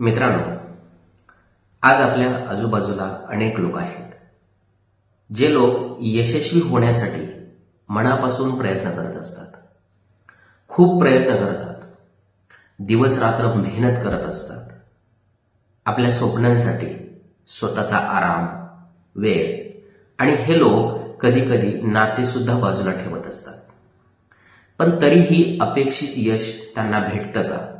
मित्रांनो आज आपल्या आजूबाजूला अनेक लोक आहेत. जे लोक यशस्वी होण्यासाठी मनापासून प्रयत्न करत असतात. खूप प्रयत्न करतात. दिवस रात्र मेहनत करत असतात. आपल्या स्वप्नांसाठी स्वतःचा आराम वेळ आणि हे लोक कधी कधी नातेसुद्धा बाजूला ठेवत असतात. पण तरीही अपेक्षित यश त्यांना भेटतं का?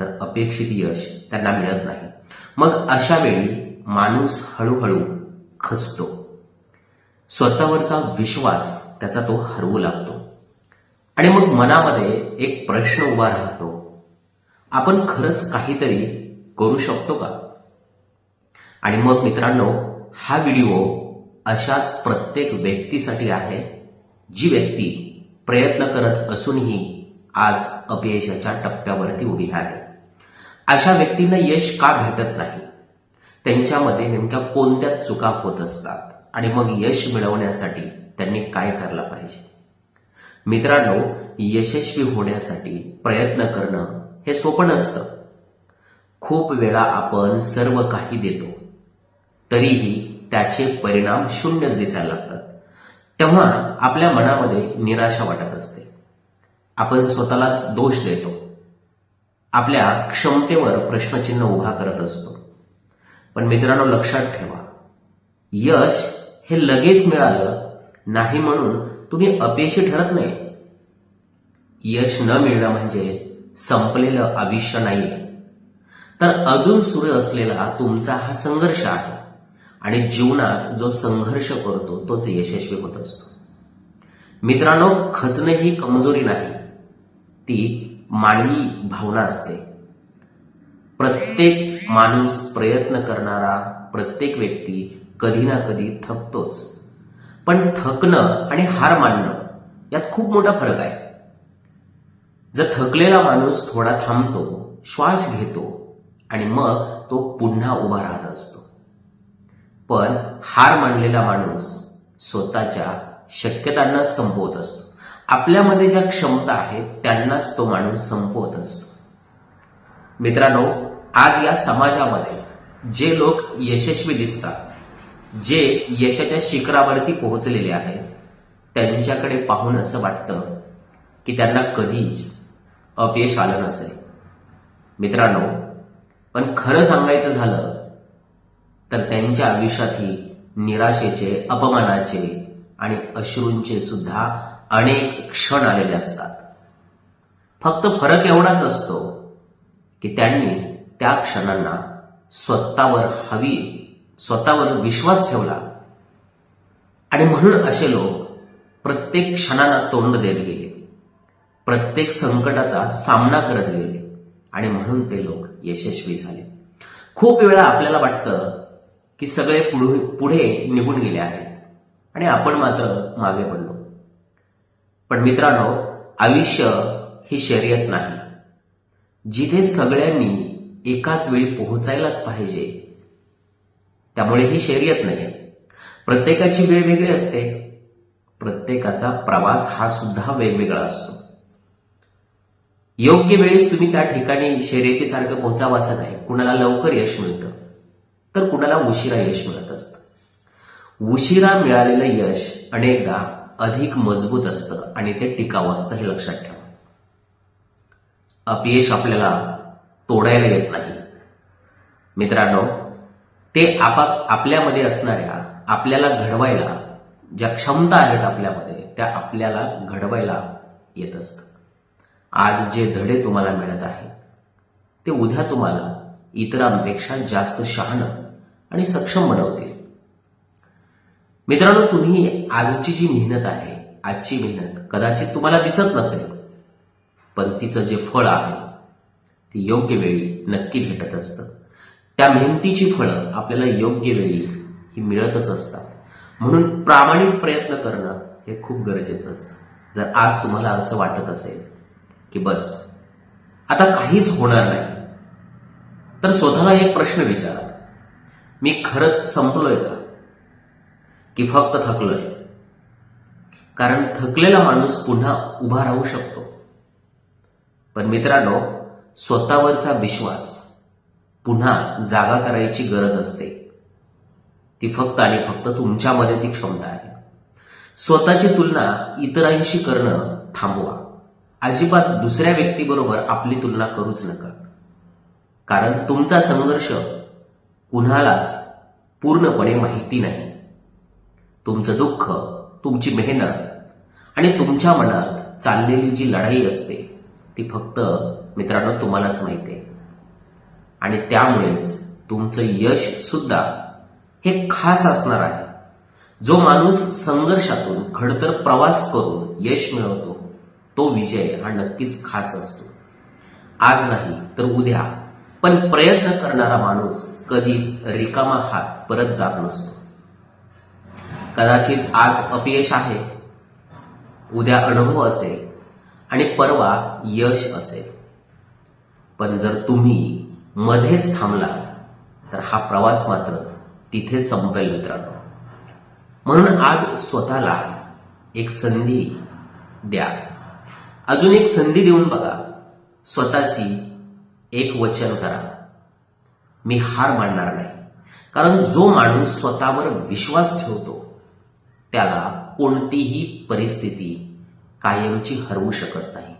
तर अपेक्षित यश त्यांना मिळत नाही. मग अशा वेळी माणूस हळूहळू खचतो. स्वतःवरचा विश्वास त्याचा तो हरवू लागतो. आणि मग मनामध्ये एक प्रश्न उभा राहतो. आपण खरंच काहीतरी करू शकतो का? आणि मग मित्रांनो हा व्हिडिओ अशाच प्रत्येक व्यक्तीसाठी आहे जी व्यक्ती प्रयत्न करत असूनही आज अपयशाच्या टप्प्यावरती उभी आहे. अशा व्यक्तींना यश का भेटत नाही? त्यांच्यामध्ये नेमक्या कोणत्या चुका होत असतात? आणि मग यश मिळवण्यासाठी त्यांनी काय करायला पाहिजे? मित्रांनो यशस्वी होण्यासाठी प्रयत्न करणं हे सोपं नसतं. खूप वेळा आपण सर्व काही देतो. तरीही त्याचे परिणाम शून्यच दिसायला लागतात. तेव्हा आपल्या मनामध्ये निराशा वाटत असते. आपण स्वतःलाच दोष देतो. आपल्या क्षमतेवर प्रश्नचिन्ह उभा करत असतो. पण मित्रांनो लक्षात ठेवा. यश हे लगेच मिळालं नाही म्हणून तुम्ही अपयशी ठरत नाही. यश न मिळणं म्हणजे संपलेलं आयुष्य नाहीये. तर अजून सुरू असलेला तुमचा हा संघर्ष आहे आणि जीवनात जो संघर्ष करतो तोच यशस्वी होत असतो. मित्रांनो खचणे ही कमजोरी नाही. ती मानवी भावना असते. प्रत्येक माणूस प्रयत्न करणारा प्रत्येक व्यक्ती कधी ना कधी थकतोच. पण थकणं आणि हार मानणं यात खूप मोठा फरक आहे. जर थकलेला माणूस थोडा थांबतो श्वास घेतो आणि मग तो पुन्हा उभा राहत असतो. पण हार मानलेला माणूस स्वतःच्या शक्यतांनाच संपवत असतो. आपल्यामध्ये ज्या क्षमता आहेत त्यांनाच तो माणूस संपवत असतो. मित्रांनो आज या समाजामध्ये जे लोक यशस्वी दिसतात जे यशाच्या शिखरावरती पोहोचलेले आहेत त्यांच्याकडे पाहून असं वाटतं की त्यांना कधीच अपयश आलं नसेल. मित्रांनो पण खरं सांगायचं झालं तर त्यांच्या आयुष्यातही निराशेचे अपमानाचे आणि अश्रूंचे सुद्धा अनेक क्षण आलेले असतात. फक्त फरक एवढाच असतो की त्यांनी त्या क्षणांना स्वतःवर हवी स्वतःवर विश्वास ठेवला. आणि म्हणून असे लोक प्रत्येक क्षणाला तोंड देत गेले. प्रत्येक संकटाचा सामना करत गेले. आणि म्हणून ते लोक यशस्वी झाले. खूप वेळा आपल्याला वाटतं की सगळे पुढे पुढे निघून गेले आहेत. आणि आपण मात्र मागे पडलो. पण मित्रांनो आयुष्य ही शर्यत नाही. जिथे सगळ्यांनी एकाच वेळी पोहोचायलाच पाहिजे त्यामुळे ही शर्यत नाही प्रत्येकाची वेळ वेगळी असते. प्रत्येकाचा प्रवास हा सुद्धा वेगवेगळा असतो. योग्य वेळेस तुम्ही त्या ठिकाणी शर्यतीसारखं पोहोचावं असं नाही. कुणाला लवकर यश मिळतं तर कुणाला उशिरा यश मिळत असतं. उशिरा मिळालेलं यश अनेकदा अधिक मजबूत असतं आणि ते टिकावं असतं हे लक्षात ठेवा. अपयश आपल्याला तोडायला येत नाही. मित्रांनो ते आपा आपल्यामध्ये असणाऱ्या आपल्याला घडवायला ज्या क्षमता आहेत आपल्यामध्ये त्या आपल्याला घडवायला येत असतं. आज जे धडे तुम्हाला मिळत आहेत ते उद्या तुम्हाला इतरांपेक्षा जास्त शहाणं आणि सक्षम बनवतील. मित्रांनो तुम्ही आजची जी मेहनत आहे आजची मेहनत कदाचित तुम्हाला दिसत नसेल पण तिचं जे फळ आहे ती योग्य वेळी नक्की भेटत असतं. त्या मेहनतीची फळं आपल्याला योग्य वेळी ही मिळतच असतात. म्हणून प्रामाणिक प्रयत्न करणं हे खूप गरजेचं असतं. जर आज तुम्हाला असं वाटत असेल की बस आता काहीच होणार नाही तर स्वतःला एक प्रश्न विचारा. मी खरंच संपलोय का? की फक्त थकलोय. कारण थकलेला माणूस पुन्हा उभा राहू शकतो. पण मित्रांनो स्वतःवरचा विश्वास पुन्हा जागा करायची गरज असते. ती फक्त आणि फक्त तुमच्यामध्ये ती क्षमता आहे. स्वतःची तुलना इतरांशी करणं थांबवा. अजिबात दुसऱ्या व्यक्तीबरोबर आपली तुलना करूच नका. कारण तुमचा संघर्ष कुणालाच पूर्णपणे माहिती नाही. तुमचं दुःख तुमची मेहनत आणि तुमच्या मनात चाललेली जी लढाई असते ती फक्त मित्रांनो तुम्हालाच माहिती आहे. आणि त्यामुळेच तुमचं यश सुद्धा हे खास असणार आहे. जो माणूस संघर्षातून खडतर प्रवास करून यश मिळवतो तो विजय हा नक्कीच खास असतो. आज नाही तर उद्या पण प्रयत्न करणारा माणूस कधीच रिकामा हात परत जात नसतो. कदाचित आज अपयश आहे. उद्या अनुभव असेल आणि परवा यश असेल. पण जर तुम्ही मध्येच थांबलात तर हा प्रवास मात्र तिथे संपेल मित्रांनो. म्हणून आज स्वतःला एक संधी द्या. अजून एक संधी देऊन बघा. स्वतःशी एक वचन करा. मी हार मानणार नाही. कारण जो माणूस स्वतःवर विश्वास ठेवतो त्याला कोणतीही परिस्थिती कायमची हरवू शकत नाही.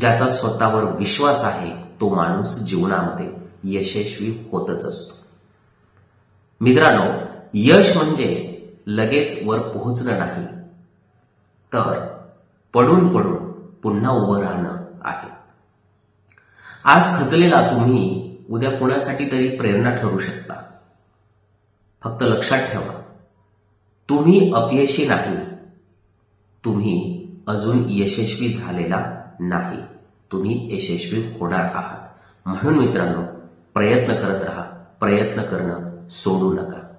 ज्याचा स्वतःवर विश्वास आहे तो माणूस जीवनामध्ये यशस्वी होतच असतो. मित्रांनो यश म्हणजे लगेच वर पोहोचणं नाही तर पडून पडून पुन्हा उभं राहणं आहे. आज खचलेला तुम्ही उद्या कोणासाठी तरी प्रेरणा ठरू शकता. फक्त लक्षात ठेवा तुम्ही अपयशी नाही. तुम्ही अजून यशस्वी झालेला नाही. तुम्ही यशस्वी होणार आहात. म्हणून मित्रांनो प्रयत्न करत राहा. प्रयत्न करणं सोडू नका.